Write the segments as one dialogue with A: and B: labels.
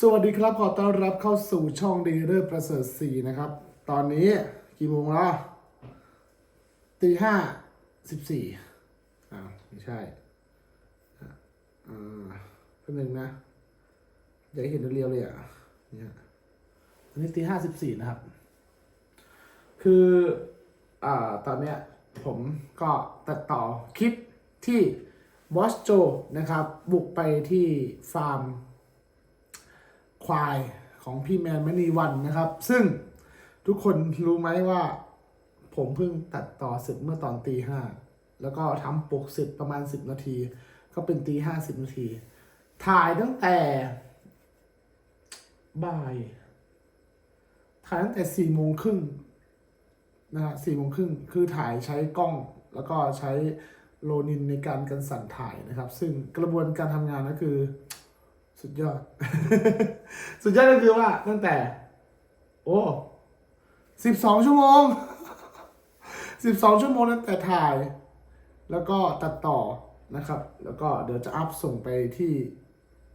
A: สวัสดีครับ ขอต้อนรับเข้าสู่ช่องดีเริ่ประเสริฐสีนะครับ ตอนนี้กี่โมงแล้วตีห้าสิบสี่อ้าวไม่ใช่อะอ่าแป๊บนึงนะอยากเห็นเรียวเลยอะเนี่ยตอนนี้ตีห้าสิบสี่นะครับ คืออ่าตอนเนี้ยผมก็ตัดต่อคลิปที่บอสโจนะครับ บุกไปที่ฟาร์ม ควายของพี่แมนมณีวันนะครับ ซึ่งทุกคนรู้ไหมว่า ผมเพิ่งตัดต่อเสร็จเมื่อตอนตีห้าแล้วก็ทำปกเสร็จประมาณสิบนาที ก็เป็นตีห้าสิบนาที ถ่ายตั้งแต่บ่ายถ่ายตั้งแต่สี่โมงครึ่งนะฮะสี่โมงครึ่งคือถ่ายใช้กล้องแล้วก็ใช้โลนินในการกันสั่นถ่ายนะครับ ซึ่งกระบวนการทำงานก็คือ สุดยอด สุดยอดก็คือว่าตั้งแต่ โอ้สิบสองชั่วโมงสิบสองชั่วโมงตั้งแต่ถ่าย แล้วก็ตัดต่อนะครับ แล้วก็เดี๋ยวจะอัพส่งไปที่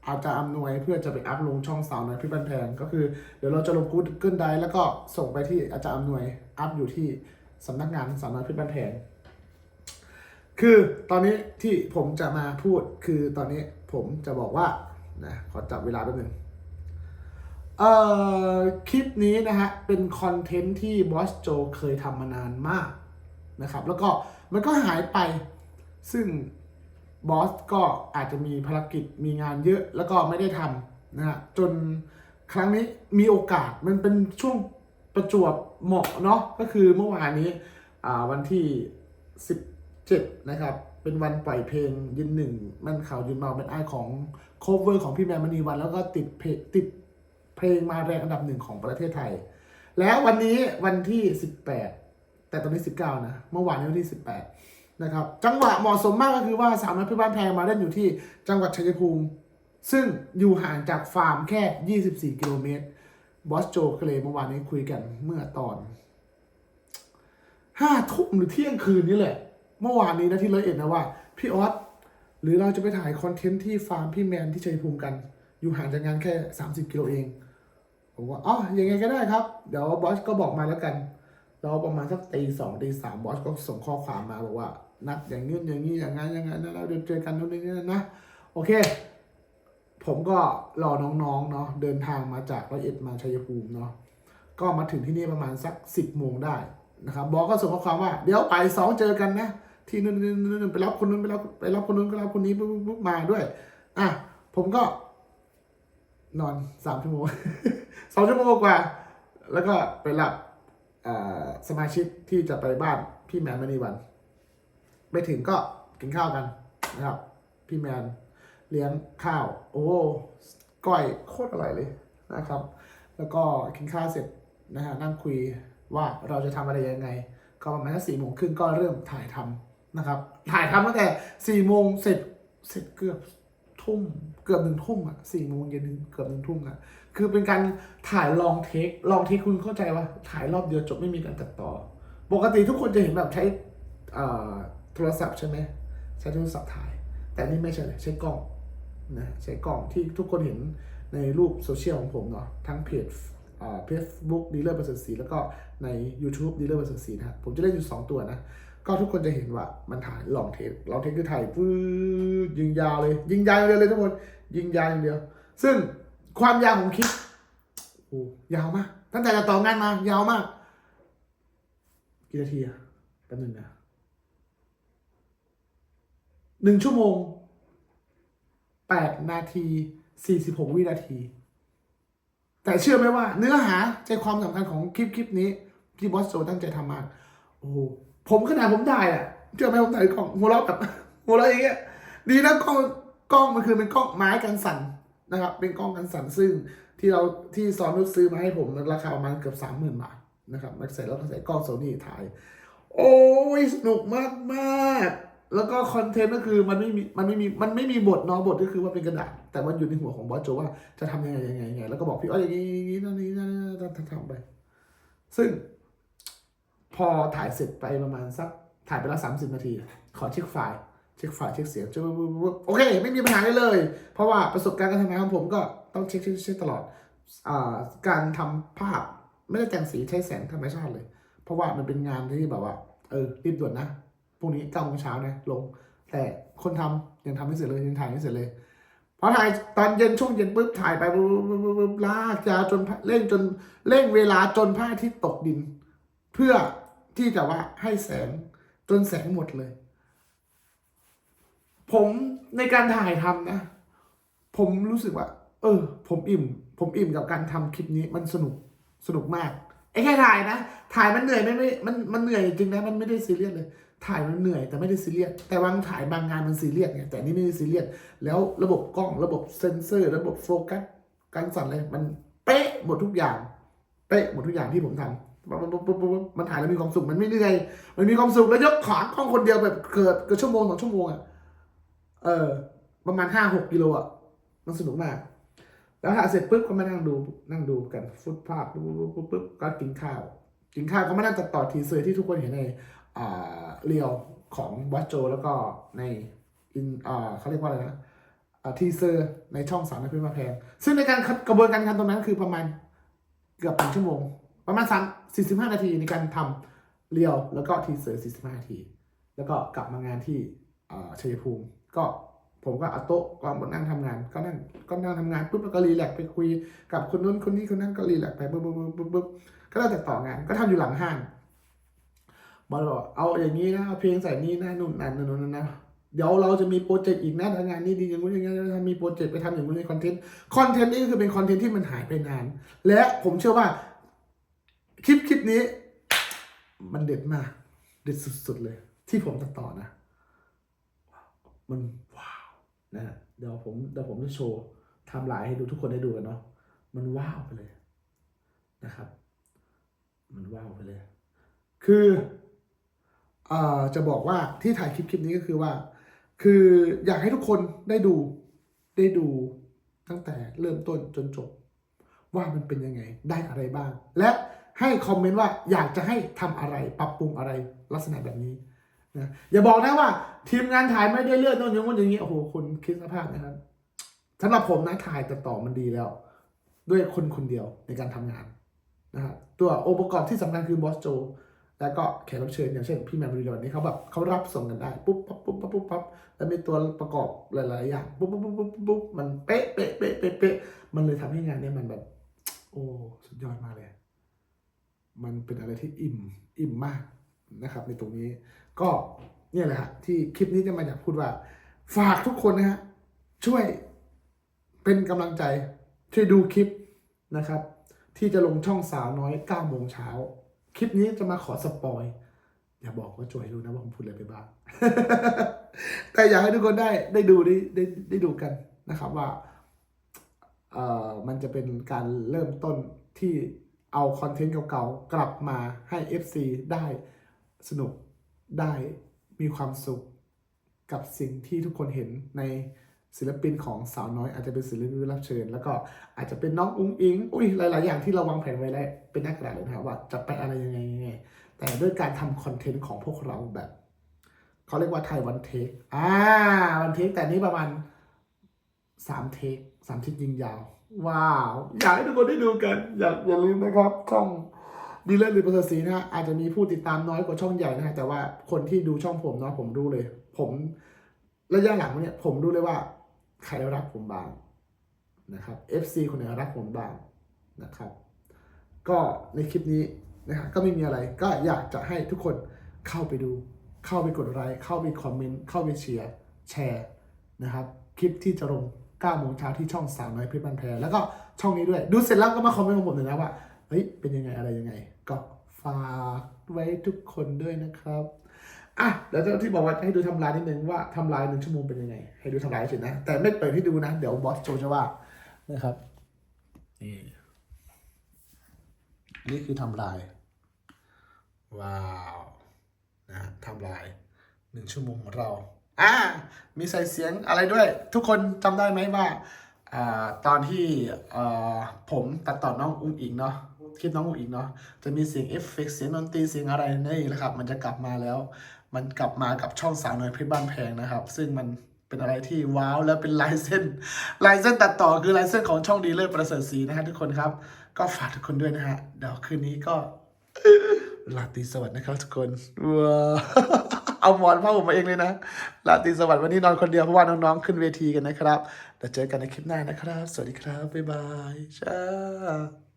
A: อาจารย์อำนวยเพื่อจะไปอัพลงช่องสาวน้อยพี่บันแพงก็คือเดี๋ยวเราจะลงกูเกิลไดแล้วก็ส่งไปที่อาจารย์อำนวยอัพอยู่ที่สำนักงานสาวน้อยพี่บันแพงคือตอนนี้ที่ผมจะมาพูดคือตอนนี้ผมจะบอกว่า นะขอจับเวลาแป๊บนึงเอ่อคลิปนี้นะฮะ เป็นคอนเทนต์ที่บอสโจเคยทำมานานมากนะครับ แล้วก็มันก็หายไปซึ่งบอสก็อาจจะมีภารกิจมีงานเยอะแล้วก็ไม่ได้ทำนะฮะจนครั้งนี้มีโอกาสมันเป็นช่วงประจวบเหมาะเนาะก็คือเมื่อวานนี้อ่าวันที่ 17นะครับ เป็นวันปล่อยเพลงยืนหนึ่งมันข่าวยืนเมาเป็นไอของโคเวอร์ของพี่แมนมณีวัน แล้วก็ติดเพลงติดเพลงมาแรงอันดับหนึ่งของประเทศไทย แล้ววันนี้วันที่18แต่ตอนนี้19นะ เมื่อวานนี้วันที่18นะครับ จังหวะเหมาะสมมากก็คือว่าสาวน้อยพี่บ้านแพงมาเล่นอยู่ที่จังหวัดชัยภูมิ ซึ่งอยู่ห่างจากฟาร์มแค่24กิโลเมตรบอสโจก็เลยเมื่อวานนี้คุยกันเมื่อตอนห้าทุ่มหรือเที่ยงคืนนี่แหละ เมื่อวานนี้นะที่ร้อยเอ็ดนะว่า พี่ออสหรือเราจะไปถ่ายคอนเทนต์ที่ฟาร์มพี่แมนที่ชัยภูมิกัน อยู่ห่างจากงานแค่ 30 กิโลเอง ผมว่าอ๋อยังไงก็ได้ครับ เดี๋ยวบอสก็บอกมาแล้วกันเราประมาณสักตีสองตีสามบอสก็ส่งข้อความมาบอกว่า นัดอย่างนี้อย่างนี้อย่างนั้นอย่างนั้นนะเราเดี๋ยวเจอกันนู่นนี่นั่นนะ โอเค ผมก็รอน้องๆเนาะเดินทางมาจากร้อยเอ็ดมาชัยภูมิเนาะก็มาถึงที่นี่ประมาณสักสิบโมงได้นะครับบอกก็ส่งข้อความว่า เดี๋ยวไปสองเจอกันนะ ที่นู่นนู่นไปรับคนนู้นไปรับไปรับคนนู้นก็รับคนนี้ปุ๊บปุ๊บมาด้วย อะผมก็ นอนสามชั่วโมงสองชั่วโมงกว่า แล้วก็ไปรับสมาชิกที่จะไปบ้านพี่แมนมณีวัน ไปถึงก็กินข้าวกันนะครับ พี่แมนเลี้ยงข้าว โอ้ก้อยโคตรอร่อยเลยนะครับ แล้วก็กินข้าวเสร็จนะฮะนั่งคุยว่าเราจะทำอะไรยังไง ก็ประมาณสี่โมงครึ่งก็เริ่มถ่ายทำ นะครับ ถ่ายทำตั้งแต่สี่โมงเสร็จเสร็จเกือบทุ่มเกือบหนึ่งทุ่มอะสี่โมงเย็นถึงเกือบหนึ่งทุ่มอะคือเป็นการถ่ายลองเทคลองเทคคุณเข้าใจว่าถ่ายรอบเดียวจบไม่มีการตัดต่อ ปกติทุกคนจะเห็นแบบใช้โทรศัพท์ใช่ไหมใช้โทรศัพท์ถ่าย แต่นี่ไม่ใช่เลยใช้กล้องนะใช้กล้องที่ทุกคนเห็นในรูปโซเชียลของผมเนาะทั้งเพจเฟซบุ๊กดีเลอร์ประเสริฐศรีแล้วก็ใน YouTube ดีเลอร์ประเสริฐศรีนะครับผมจะเล่นอยู่ 2 ตัวนะ ก็ทุกคนจะเห็นว่ามันถ่ายลองเทคลองเทคคือถ่ายปื๊ดยิงยาวเลย ยิงยาวอย่างเดียวเลยทุกคนยิงยาวอย่างเดียว ซึ่งความยาวของคลิปโอ้ยาวมาก ตั้งแต่เราต่องานมายาวมากกี่นาทีอะแป๊บนึงนะหนึ่งชั่วโมงแปดนาทีสี่สิบหกวินาที แต่เชื่อไหมว่า เนื้อหาใจความสำคัญของคลิปคลิปนี้ที่บอสโจตั้งใจทำมากโอ้ ผมขนาดผมถ่ายอะเชื่อไหมผมถ่ายกล้องหัวเราะแบบหัวเราะอย่างเงี้ยดีนะกล้องกล้องมันคือเป็นกล้องไม้กันสั่นนะครับ เป็นกล้องกันสั่นซึ่งที่เราที่ซอนนุชซื้อมาให้ผมราคาประมาณเกือบสามหมื่นบาทนะครับมาใส่แล้วก็ใส่กล้องโซนี่ถ่าย โอ้ยสนุกมากมากแล้วก็คอนเทนต์ก็คือมันไม่มีมันไม่มีมันไม่มีบทเนาะบทก็คือว่าเป็นกระดาษ แต่มันอยู่ในหัวของบอสโจว่าจะทำยังไงยังไงยังไงแล้วก็บอกพี่อ้อยอย่างนี้นี้นั่นนี่นั่นทำไป ซึ่ง พอถ่ายเสร็จไปประมาณสักถ่ายไปแล้วสามสิบนาที ขอเช็คไฟล์เช็คไฟล์เช็คเสียงเช็คปุ๊บปุ๊บปุ๊บโอเค ไม่มีปัญหาเลย เพราะว่าประสบการณ์การทำงานของผมก็ต้องเช็คเช็คเช็คตลอดอการทำภาพไม่ได้แต่งสีใช้แสงธรรมชาติเลย เพราะว่ามันเป็นงานที่แบบว่า เออรีบด่วนนะพรุ่งนี้เก้าโมงเช้านะลง แต่คนทำยังทำไม่เสร็จเลยยังถ่ายไม่เสร็จเลยพอถ่ายตอนเย็นช่วงเย็นปุ๊บถ่ายไปปุ๊บปุ๊บปุ๊บลากยาวจนเร่งจนเร่งเวลาจนพระอาทิตย์ตกดิน เพื่อ ที่จะว่าให้แสงจนแสงหมดเลย ผมในการถ่ายทำนะ ผมรู้สึกว่า เออ ผมอิ่ม ผมอิ่มกับการทำคลิปนี้มันสนุกสนุกมากไอ้แค่ถ่ายนะ ถ่ายมันเหนื่อยไม่ไม่มันมันเหนื่อยจริงนะมันไม่ได้ซีเรียสเลย ถ่ายมันเหนื่อยแต่ไม่ได้ซีเรียสแต่บางถ่ายบางงานมันซีเรียสไงแต่นี่ไม่ได้ซีเรียสแล้วระบบกล้องระบบเซนเซอร์ ระบบโฟกัสการสั่นอะไรมันเป๊ะหมดทุกอย่าง เป๊ะหมดทุกอย่างที่ผมทำปุ๊บปุ๊บปุ๊บปุ๊บ มันถ่ายแล้วมีความสุขมันไม่เหนื่อยมันมีความสุขแล้วยกขากล้องคนเดียวแบบเกิดเกิดชั่วโมงสองชั่วโมงอะเออ ประมาณห้าหกกิโลอะมันสนุกมาก แล้วถ่ายเสร็จปุ๊บก็มานั่งดูนั่งดูกันฟุตภาพปุ๊บปุ๊บปุ๊บก็กินข้าวกินข้าวก็มานั่งตัดต่อทีเซอร์ที่ทุกคนเห็นในอ่าเรียวของวัดโจแล้วก็ในอินอ่าเขาเรียกว่าอะไรนะอ่าทีเซอร์ในช่องสามในพื้นมาแพงซึ่งในการกระบวนการทำตรงนั้นคือประมาณเกือบหนึ่งชั่วโมง ประมาณสาม สี่สิบห้านาทีในการทำเรียวแล้วก็ทีเซอร์สี่สิบห้านาที แล้วก็กลับมางานที่อ่าชัยภูมิ ก็ผมก็เอาโต๊ะก็มานั่งทำงาน ก็นั่งก็นั่งทำงานปุ๊บก็รีแลกซ์ไปคุยกับคนนู้นคนนี้คนนั้นก็รีแลกซ์ไปปุ๊บปุ๊บปุ๊บปุ๊บปุ๊บก็ได้วแต่ต่องานก็ทำอยู่หลังห้างบอลบอกเอาอย่างนี้นะเอาเพลงใส่นี่นะนู่นนั่นนู่นนั่นนะเดี๋ยวเราจะมีโปรเจกต์อีกนะถ้างานนี้ดีอย่างนู้นอย่างนี้ถ้ามีโปรเจกต์ไปทำอย่างนู้นในคอนเทนต์คอนเทนต์นี้คือเป็นคอนเทนต์ที่มันหายไปนาน และผมเชื่อว่า คลิปคลิปนี้ มันเด็ดมาก เด็ดสุดๆเลย ที่ผมตัดต่อนะ มันว้าวนะเดี๋ยวผมเดี๋ยวผมจะโชว์ทำลายให้ดูทุกคนได้ดูกันเนาะมันว้าวไปเลยนะครับ มันว้าวไปเลย คือเอ่อจะบอกว่าที่ถ่ายคลิปคลิปนี้ก็คือว่า คืออยากให้ทุกคนได้ดูได้ดูตั้งแต่เริ่มต้นจนจบ ว่ามันเป็นยังไงได้อะไรบ้าง และ ให้คอมเมนต์ว่าอยากจะให้ทำอะไรปรับปรุงอะไรลักษณะแบบนี้นะอย่าบอกนะว่า ทีมงานถ่ายไม่ได้เลือดโน่นอย่างนู้นอย่างนี้โอ้โหคุณคิดสภาพนะครับสำหรับผมนะถ่ายแต่ต่อมันดีแล้ว ด้วยคนคนเดียวในการทำงานนะครับตัวองค์ประกอบที่สำคัญคือบอสโจ แล้วก็แขกรับเชิญอย่างเช่นพี่แมนบริลอนนี่เขาแบบเขารับส่งกันได้ปุ๊บปั๊บปุ๊บปั๊บปุ๊บปั๊บแล้วมีตัวประกอบหลายๆอย่างปุ๊บปุ๊บปุ๊บปุ๊บปุ๊บมันเป๊ะเป๊ะเป๊ะเป๊ะเป๊ะมันเลยทำให้งานเนี้ยมันแบบ โอ้สุดยอดมากเลย มันเป็นอะไรที่อิ่มอิ่มมากนะครับ ในตรงนี้ก็เนี่ยแหละฮะที่คลิปนี้จะมาอยากพูดว่า ฝากทุกคนนะฮะช่วยเป็นกำลังใจช่วยดูคลิปนะครับ ที่จะลงช่องสาวน้อย9โมงเช้าคลิปนี้จะมาขอสปอยอย่าบอกว่าจวยรู้นะว่าผมพูดอะไรไปบ้าง แต่อยากให้ทุกคนได้ได้ดูได้ได้ได้ดูกันนะครับว่าเอ่อมันจะเป็นการเริ่มต้นที่ เอาคอนเทนต์เก่าๆ กลับมาให้ FC ได้สนุกได้มีความสุขกับสิ่งที่ทุกคนเห็นในศิลปินของสาวน้อยอาจจะเป็นศิลปินรับเชิญ แล้วก็อาจจะเป็นน้องอุ้งอิงอุ้ยหลาย ๆ อย่างที่เราวางแผนไว้แล้วเป็นนักกระดาษเลยนะครับว่าจะไปอะไรยังไงยังไงแต่ด้วยการทำคอนเทนต์ของพวกเราแบบเขาเรียกว่าไทยวันเทคอ่าวันเทคแต่นี้ประมาณสามเทคสามเทคยิงยาว ว้าว อยากให้ทุกคนได้ดูกัน อย่าอย่าลืมนะครับช่องดีเลอร์หรือประสีนะฮะอาจจะมีผู้ติดตามน้อยกว่าช่องใหญ่นะฮะแต่ว่าคนที่ดูช่องผมเนาะผมรู้เลย ผมระยะหลังเนี่ยผมรู้เลยว่า ใครรักผมบ้างนะครับ FC คนไหนรักผมบ้างนะครับ ก็ในคลิปนี้นะฮะก็ไม่มีอะไรก็อยากจะให้ทุกคนเข้าไปดู เข้าไปกดไลค์เข้าไปคอมเมนต์เข้าไปเชียร์แชร์นะครับ คลิปที่จะลง 9โมงเช้าที่ช่องสามน้อยเพชรบันแพรแล้วก็ช่องนี้ด้วย ดูเสร็จแล้วก็มาคอมเมนต์ของผมหน่อยนะว่าเฮ้ยเป็นยังไงอะไรยังไง ก็ฝากไว้ทุกคนด้วยนะครับอะเดี๋ยวที่บอกว่าให้ดูทำลายนิดนึงว่าทำลายหนึ่งชั่วโมงเป็นยังไง ให้ดูทำลายเฉยนะ แต่ไม่เปิดให้ดูนะ เดี๋ยวบอสโจจะว่านะครับนี่นี่คือทำลาย ว้าวนะทำลายหนึ่งชั่วโมงของเรา อ่ามีใส่เสียงอะไรด้วย ทุกคนจำได้ไหมว่าอตอนที่ผมตัดต่อน้องอุ้งอิงเนาะคลิปน้องอุ้งอิงเนาะจะมีเสียงเอฟเฟกต์เสียงดนตรีเสียงอะไรนี่แหละครับ มันจะกลับมาแล้ว มันกลับมากับช่องสาวน้อยเพชรบ้านแพงนะครับ ซึ่งมันเป็นอะไรที่ว้าวแล้วเป็นลายเส้นลายเส้นตัดต่อคือลายเส้นของช่องดีเลิศประเสริฐศรีนะฮะทุกคนครับ ก็ฝากทุกคนด้วยนะฮะเดี๋ยวคืนนี้ก็ ลาตีสวัสดิ์นะครับทุกคนว้าเอาหมอนผ้าห่มมาเองเลยนะลาตีสวัสดิ์วันนี้นอนคนเดียวเพราะว่าน้องๆขึ้นเวทีกันนะครับแล้วเจอกันในคลิปหน้านะครับ สวัสดีครับ บ๊ายบายจ้า